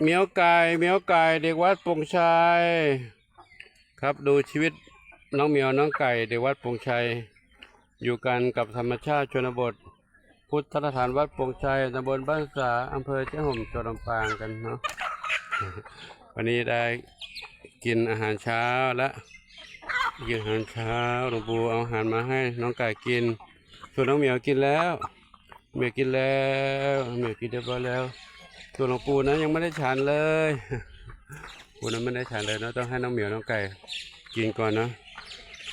เหมียวไก่เหมียวไก่เด็กวัดปงชัยครับดูชีวิตน้องเหมียวน้องไก่เด็กวัดปงชัย อยู่กันกับธรรมชาติชนบท พุทธสถานวัดปงชัยตำบลบ้านสาอำเภอเจ้าห่มจังหวัดลำปางกันเนาะวันนี้ได้กินอาหารเช้าและกินอาหารเช้าหลวงปู่เอาอาหารมาให้น้องไก่กิน ส่วนน้องเหมียวกินแล้วเหมียวกินแล้วเหมียวกินเรียบร้อยแล้ว ส่วนหลวงปู่นั้นยังไม่ได้ฉันเลยปู่นั้นไม่ได้ฉันเลยนะต้องให้น้องเหมียวน้องไก่กินก่อนนะ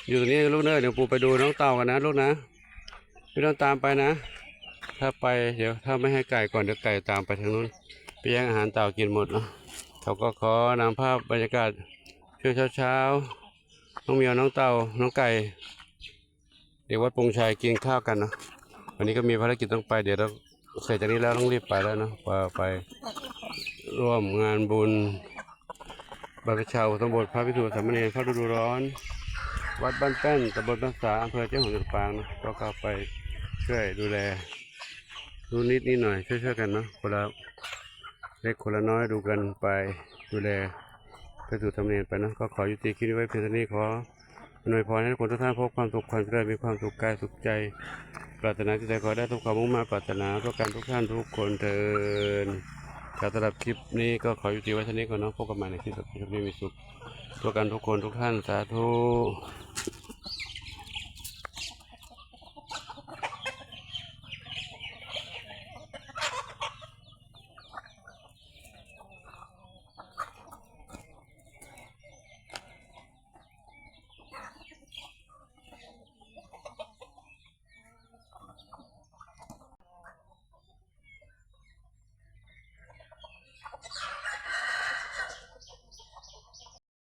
อยู่ตรงนี้ลูกเนยเดี๋ยวปู่ไปดูน้องเต่ากันนะลูกนะไม่ต้องตามไปนะ ถ้าไปเดี๋ยวถ้าไม่ให้ไก่ก่อนเดี๋ยวไก่ตามไปทางนู้นไปแย่งอาหารเต่ากินหมดเนาะเขาก็ขอนำภาพบรรยากาศช่วงเช้าๆน้องเหมียวน้องเต่าน้องไก่ เดี๋ยววัดปงชัยกินข้าวกันเนาะวันนี้ก็มีภารกิจต้องไปเดี๋ยวเรา เสร็จจากนี้แล้วต้องรีบไปแล้วเนาะไปไปร่วมงานบุญบรรพชาอุตบทพระพิสุทธสามเณรเข้าฤดูร้อน วัดบ้านแป้นตำบลบ้านสาอำเภอเจ้าหงส์ลำปางนะก็เข้าไปช่วยดูแลดูนิดนิดหน่อยช่วยช่วยๆกันเนาะคนละเล็กคนละน้อยดูกันไปดูแลพระพิสุทธิ์สามเณรไปนะก็ขอยุติคลิปไว้เพียงเท่านี้ขอ อนวยพรให้ทุกคนทุกท่านพบความสุขความเจริญมีความสุขกายสุขใจ ปรารถนาที่ใดขอได้ทุกความมุ่งมาปรารถนาเพื่อการทุกท่านทุกคนเถิดการสำหรับคลิปนี้ก็ขอยุติไว้เท่านี้ก่อนเนาะพบกันใหม่ในคลิปต่อไปคลิปนี้มีสุขตัวกันทุกคนทุกท่านสาธุ